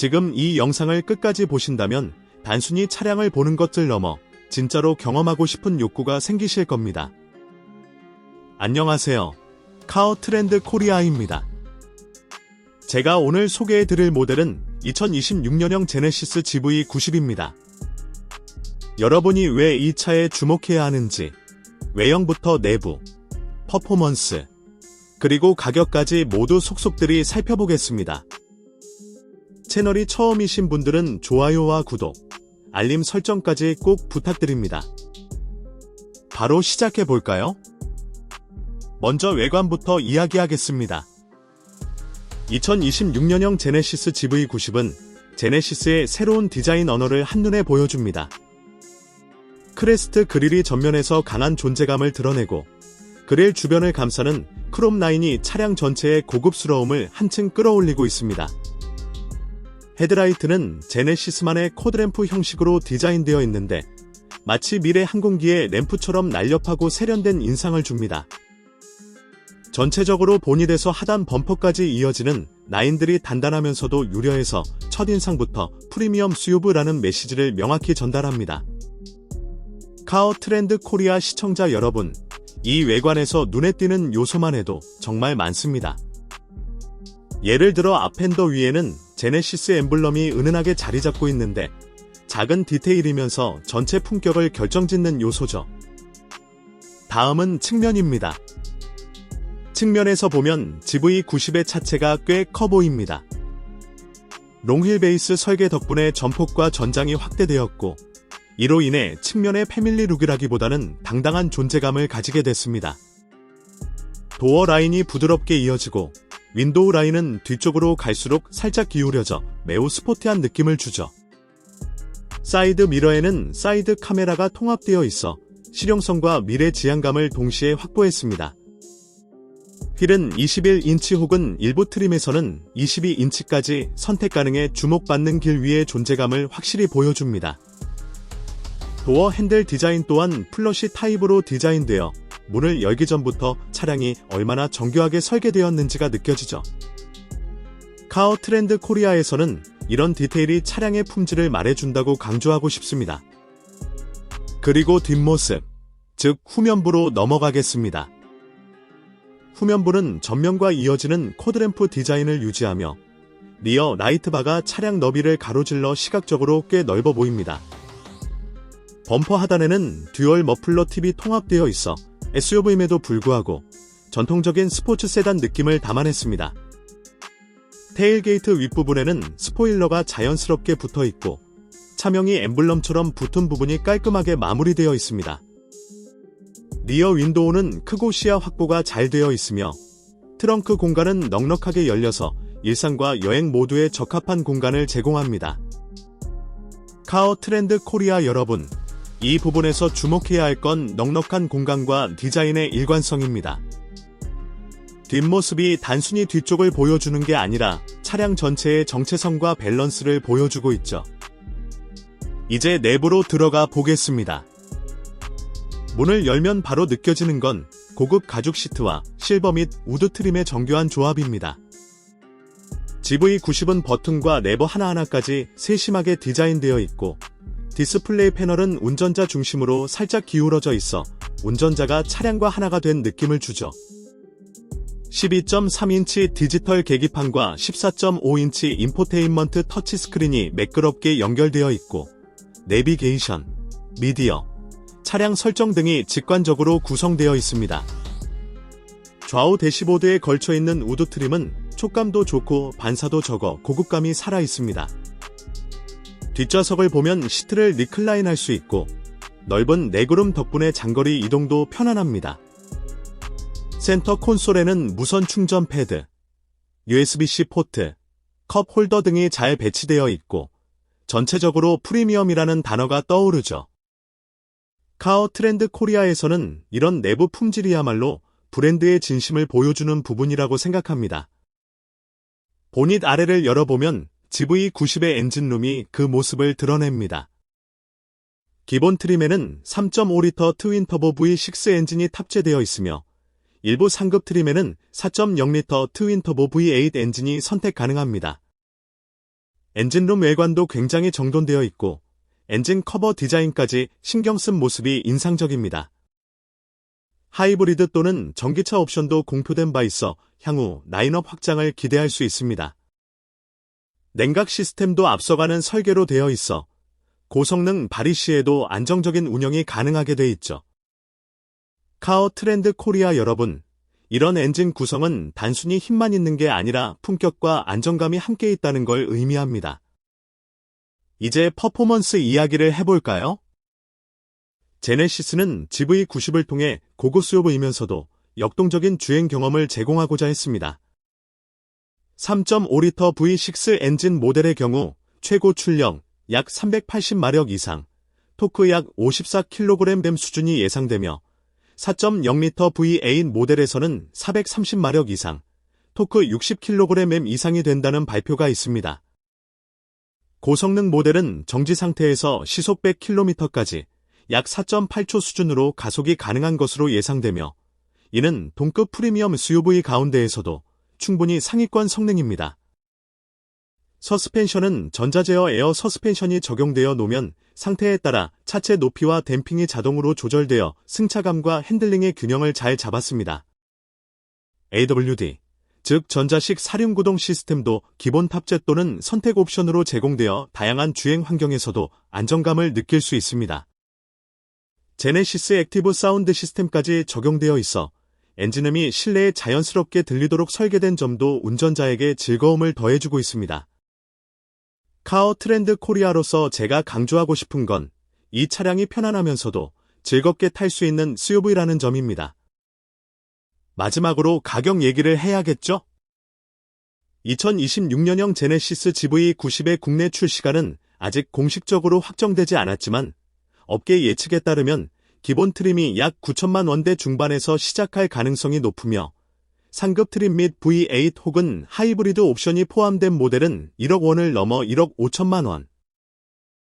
지금 이 영상을 끝까지 보신다면 단순히 차량을 보는 것들 넘어 진짜로 경험하고 싶은 욕구가 생기실 겁니다. 안녕하세요. 카어 트렌드 코리아입니다. 제가 오늘 소개해 드릴 모델은 2026년형 제네시스 GV90입니다. 여러분이 왜 이 차에 주목해야 하는지, 외형부터 내부, 퍼포먼스, 그리고 가격까지 모두 속속들이 살펴보겠습니다. 채널이 처음이신 분들은 좋아요와 구독, 알림 설정까지 꼭 부탁드립니다. 바로 시작해 볼까요? 먼저 외관부터 이야기하겠습니다. 2026년형 제네시스 GV90은 제네시스의 새로운 디자인 언어를 한눈에 보여줍니다. 크레스트 그릴이 전면에서 강한 존재감을 드러내고 그릴 주변을 감싸는 크롬 라인이 차량 전체의 고급스러움을 한층 끌어올리고 있습니다. 헤드라이트는 제네시스만의 코드램프 형식으로 디자인되어 있는데 마치 미래 항공기의 램프처럼 날렵하고 세련된 인상을 줍니다. 전체적으로 본닛에서 하단 범퍼까지 이어지는 라인들이 단단하면서도 유려해서 첫인상부터 프리미엄 수요브라는 메시지를 명확히 전달합니다. 카어 트렌드 코리아 시청자 여러분, 이 외관에서 눈에 띄는 요소만 해도 정말 많습니다. 예를 들어 앞핸더 위에는 제네시스 엠블럼이 은은하게 자리 잡고 있는데 작은 디테일이면서 전체 품격을 결정짓는 요소죠. 다음은 측면입니다. 측면에서 보면 GV90의 차체가 꽤 커 보입니다. 롱힐 베이스 설계 덕분에 전폭과 전장이 확대되었고 이로 인해 측면의 패밀리 룩이라기보다는 당당한 존재감을 가지게 됐습니다. 도어 라인이 부드럽게 이어지고 윈도우 라인은 뒤쪽으로 갈수록 살짝 기울여져 매우 스포티한 느낌을 주죠. 사이드 미러에는 사이드 카메라가 통합되어 있어 실용성과 미래 지향감을 동시에 확보했습니다. 휠은 21인치 혹은 일부 트림에서는 22인치까지 선택 가능해 주목받는 길 위의 존재감을 확실히 보여줍니다. 도어 핸들 디자인 또한 플러시 타입으로 디자인되어 문을 열기 전부터 차량이 얼마나 정교하게 설계되었는지가 느껴지죠. 카어 트렌드 코리아에서는 이런 디테일이 차량의 품질을 말해준다고 강조하고 싶습니다. 그리고 뒷모습, 즉 후면부로 넘어가겠습니다. 후면부는 전면과 이어지는 코드램프 디자인을 유지하며 리어 라이트바가 차량 너비를 가로질러 시각적으로 꽤 넓어 보입니다. 범퍼 하단에는 듀얼 머플러 팁이 통합되어 있어 SUV임에도 불구하고 전통적인 스포츠 세단 느낌을 담아냈습니다. 테일게이트 윗부분에는 스포일러가 자연스럽게 붙어 있고 차명이 엠블럼처럼 붙은 부분이 깔끔하게 마무리되어 있습니다. 리어 윈도우는 크고 시야 확보가 잘 되어 있으며 트렁크 공간은 넉넉하게 열려서 일상과 여행 모두에 적합한 공간을 제공합니다. 카어 트렌드 코리아 여러분, 이 부분에서 주목해야 할 건 넉넉한 공간과 디자인의 일관성입니다. 뒷모습이 단순히 뒤쪽을 보여주는 게 아니라 차량 전체의 정체성과 밸런스를 보여주고 있죠. 이제 내부로 들어가 보겠습니다. 문을 열면 바로 느껴지는 건 고급 가죽 시트와 실버 및 우드 트림의 정교한 조합입니다. GV90은 버튼과 레버 하나하나까지 세심하게 디자인되어 있고 디스플레이 패널은 운전자 중심으로 살짝 기울어져 있어 운전자가 차량과 하나가 된 느낌을 주죠. 12.3인치 디지털 계기판과 14.5인치 인포테인먼트 터치스크린이 매끄럽게 연결되어 있고 내비게이션, 미디어, 차량 설정 등이 직관적으로 구성되어 있습니다. 좌우 대시보드에 걸쳐 있는 우드 트림은 촉감도 좋고 반사도 적어 고급감이 살아 있습니다. 뒷좌석을 보면 시트를 리클라인 할 수 있고 넓은 내구름 덕분에 장거리 이동도 편안합니다. 센터 콘솔에는 무선 충전 패드, USB-C 포트, 컵 홀더 등이 잘 배치되어 있고 전체적으로 프리미엄이라는 단어가 떠오르죠. 카어 트렌드 코리아에서는 이런 내부 품질이야말로 브랜드의 진심을 보여주는 부분이라고 생각합니다. 보닛 아래를 열어보면 GV90의 엔진룸이 그 모습을 드러냅니다. 기본 트림에는 3.5리터 트윈 터보 V6 엔진이 탑재되어 있으며 일부 상급 트림에는 4.0리터 트윈 터보 V8 엔진이 선택 가능합니다. 엔진룸 외관도 굉장히 정돈되어 있고 엔진 커버 디자인까지 신경 쓴 모습이 인상적입니다. 하이브리드 또는 전기차 옵션도 공표된 바 있어 향후 라인업 확장을 기대할 수 있습니다. 냉각 시스템도 앞서가는 설계로 되어 있어 고성능 발휘 시에도 안정적인 운영이 가능하게 돼 있죠. 카어 트렌드 코리아 여러분, 이런 엔진 구성은 단순히 힘만 있는 게 아니라 품격과 안정감이 함께 있다는 걸 의미합니다. 이제 퍼포먼스 이야기를 해볼까요? 제네시스는 GV90을 통해 고고수요보이면서도 역동적인 주행 경험을 제공하고자 했습니다. 3.5리터 V6 엔진 모델의 경우 최고 출력 약 380마력 이상, 토크 약 54kg댐 수준이 예상되며 4.0리터 V8 모델에서는 430마력 이상, 토크 60kgm 이상이 된다는 발표가 있습니다. 고성능 모델은 정지 상태에서 시속 100km까지 약 4.8초 수준으로 가속이 가능한 것으로 예상되며 이는 동급 프리미엄 SUV 가운데에서도 충분히 상위권 성능입니다. 서스펜션은 전자제어 에어 서스펜션이 적용되어 놓으면 상태에 따라 차체 높이와 댐핑이 자동으로 조절되어 승차감과 핸들링의 균형을 잘 잡았습니다. AWD, 즉 전자식 사륜구동 시스템도 기본 탑재 또는 선택 옵션으로 제공되어 다양한 주행 환경에서도 안정감을 느낄 수 있습니다. 제네시스 액티브 사운드 시스템까지 적용되어 있어 엔진음이 실내에 자연스럽게 들리도록 설계된 점도 운전자에게 즐거움을 더해주고 있습니다. 카어 트렌드 코리아로서 제가 강조하고 싶은 건 이 차량이 편안하면서도 즐겁게 탈 수 있는 SUV라는 점입니다. 마지막으로 가격 얘기를 해야겠죠? 2026년형 제네시스 GV90의 국내 출시가는 아직 공식적으로 확정되지 않았지만 업계 예측에 따르면 기본 트림이 약 9천만 원대 중반에서 시작할 가능성이 높으며 상급 트림 및 V8 혹은 하이브리드 옵션이 포함된 모델은 1억 원을 넘어 1억 5천만 원,